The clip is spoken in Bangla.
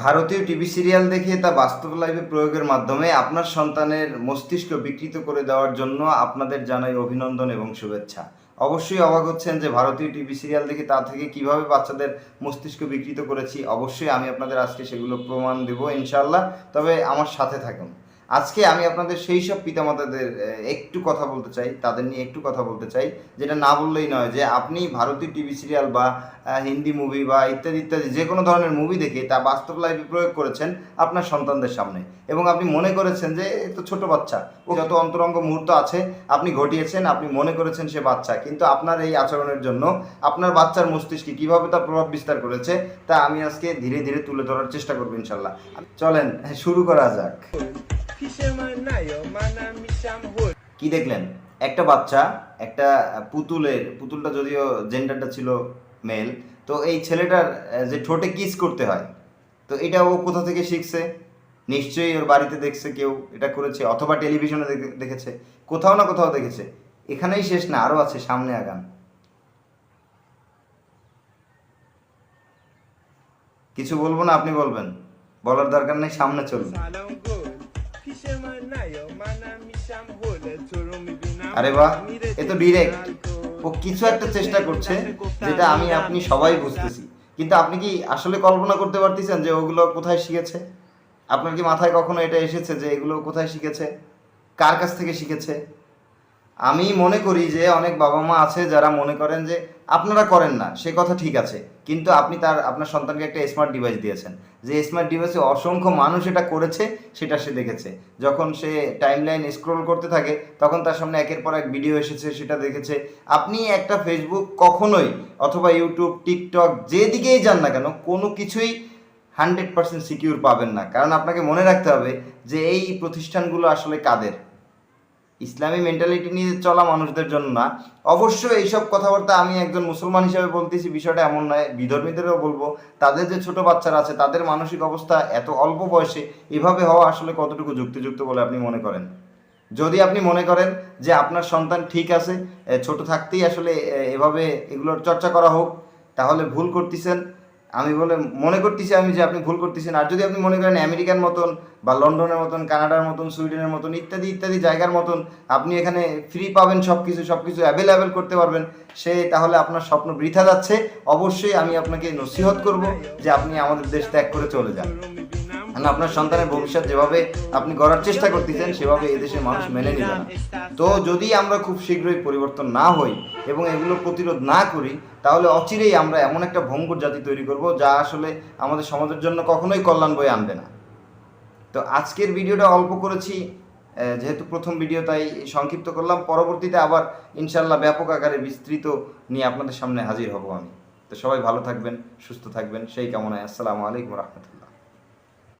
ভারতীয় টিভি সিরিয়াল দেখে তা বাস্তব লাইফে প্রয়োগের মাধ্যমে আপনার সন্তানের মস্তিষ্ক বিকৃত করে দেওয়ার জন্য আপনাদের জানাই অভিনন্দন এবং শুভেচ্ছা। অবশ্যই অবাক হচ্ছেন যে ভারতীয় টিভি সিরিয়াল দেখে তা থেকে কীভাবে বাচ্চাদের মস্তিষ্ক বিকৃত করেছি। অবশ্যই আমি আপনাদের আজকে সেগুলো প্রমাণ দেব ইনশাল্লাহ তবে আমার সাথে থাকুন। আজকে আমি আপনাদের সেই সব পিতামাতাদের একটু কথা বলতে চাই তাদের নিয়ে একটু কথা বলতে চাই যেটা না বললেই নয় যে আপনি ভারতীয় টিভি সিরিয়াল বা হিন্দি মুভি বা ইত্যাদি ইত্যাদি যে কোনো ধরনের মুভি দেখে তা বাস্তব লাইফে প্রয়োগ করেছেন আপনার সন্তানদের সামনে। এবং আপনি মনে করেছেন যে তো ছোট বাচ্চা ও যত অন্তরঙ্গ মুহূর্ত আছে আপনি ঘটিয়েছেন আপনি মনে করেছেন সে বাচ্চা কিন্তু আপনার এই আচরণের জন্য আপনার বাচ্চার মস্তিষ্কে কীভাবে তা প্রভাব বিস্তার করেছে তা আমি আজকে ধীরে ধীরে তুলে ধরার চেষ্টা করব ইনশাল্লাহ। চলেন শুরু করা যাক. কি দেখলেন? একটা বাচ্চা একটা পুতুলের পুতুলটা যদিও জেন্ডারটা ছিল মেল তো এই ছেলেটার যে ঠোঁটে কিস করতে হয় তো এটা ও কোথা থেকে শিখছে? নিশ্চয়ই ওর বাড়িতে দেখছে কেউ এটা করেছে অথবা টেলিভিশনে দেখেছে কোথাও না কোথাও দেখেছে। এখানেই শেষ না আরও আছে সামনে আগান। কিছু বলব না আপনি বলবেন। বলার দরকার নেই সামনে চলুন। আরে বাহ, এ তো ডিরেক্ট ও কিছু একটা চেষ্টা করছে, যেটা আমি, আপনি সবাই বুঝতেছি। কিন্তু আপনি কি আসলে কল্পনা করতে পারতেছেন যে ওগুলো কোথায় শিখেছে? আপনার কি মাথায় কখনো এটা এসেছে যে এগুলো কোথায় শিখেছে? কার কাছ থেকে শিখেছে? আমি মনে করি যে অনেক বাবা মা আছে যারা মনে করেন যে আপনারা করেন না, সে কথা ঠিক আছে। কিন্তু আপনি তার, আপনার সন্তানকে একটা স্মার্ট ডিভাইস দিয়েছেন। যে স্মার্ট ডিভাইসে অসংখ্য মানুষ এটা করেছে, সেটা সে দেখেছে। যখন সে টাইমলাইন স্ক্রোল করতে থাকে, তখন তার সামনে একের পর এক ভিডিও এসেছে, সেটা দেখেছে। আপনি একটা ফেসবুক কখনোই অথবা ইউটিউব টিকটক যেদিকেই যান না কেন, কোনো কিছুই হান্ড্রেড পার্সেন্ট সিকিউর পাবেন না। কারণ আপনাকে মনে রাখতে হবে যে এই প্রতিষ্ঠানগুলো আসলে কাদের। ইসলামী মেন্টালিটি নিয়ে চলা মানুষদের জন্য না। অবশ্যই এইসব কথাবার্তা আমি একজন মুসলমান হিসেবে বলতেছি, বিষয়টা এমন নয়, বিধর্মীদেরও বলব। তাদের যে ছোট বাচ্চারা আছে, তাদের মানসিক অবস্থা এত অল্প বয়সে এভাবে হওয়া আসলে কতটুকু যুক্তিযুক্ত বলে আপনি মনে করেন? যদি আপনি মনে করেন যে আপনার সন্তান ঠিক আছে ছোট থাকতেই আসলে এভাবে এগুলোর চর্চা করা হোক, তাহলে ভুল করতেছেন। আমি বলে মনে করতেছি আমি যে আপনি ভুল করতেছেন। আর যদি আপনি মনে করেন আমেরিকার মতন বা লন্ডনের মতন, কানাডার মতন, সুইডেনের মতন, ইত্যাদি ইত্যাদি জায়গার মতন আপনি এখানে ফ্রি পাবেন সব কিছু সব কিছু অ্যাভেলেবেল করতে পারবেন। সে তাহলে আপনার স্বপ্ন বৃথা যাচ্ছে। অবশ্যই আমি আপনাকে নসিহত করব যে আপনি আমাদের দেশ ত্যাগ করে চলে যান. কারণ আপনার সন্তানের ভবিষ্যৎ যেভাবে আপনি গড়ার চেষ্টা করতেছেন, সেভাবে এদেশের মানুষ মেনে নেবে না। তো যদি আমরা খুব শীঘ্রই পরিবর্তন না হই এবং এগুলো প্রতিরোধ না করি, তাহলে অচিরেই আমরা এমন একটা ভঙ্গুর জাতি তৈরি করব যা আসলে আমাদের সমাজের জন্য কখনোই কল্যাণ বয়ে আনবে না। তো আজকের ভিডিওটা অল্প করেছি যেহেতু প্রথম ভিডিও তাই সংক্ষিপ্ত করলাম। পরবর্তীতে আবার ইনশাল্লাহ ব্যাপক আকারে বিস্তৃত নিয়ে আপনাদের সামনে হাজির হব আমি। তো সবাই ভালো থাকবেন, সুস্থ থাকবেন। সেই কামনায় আসসালামু আলাইকুম রহমতুল্লাহ।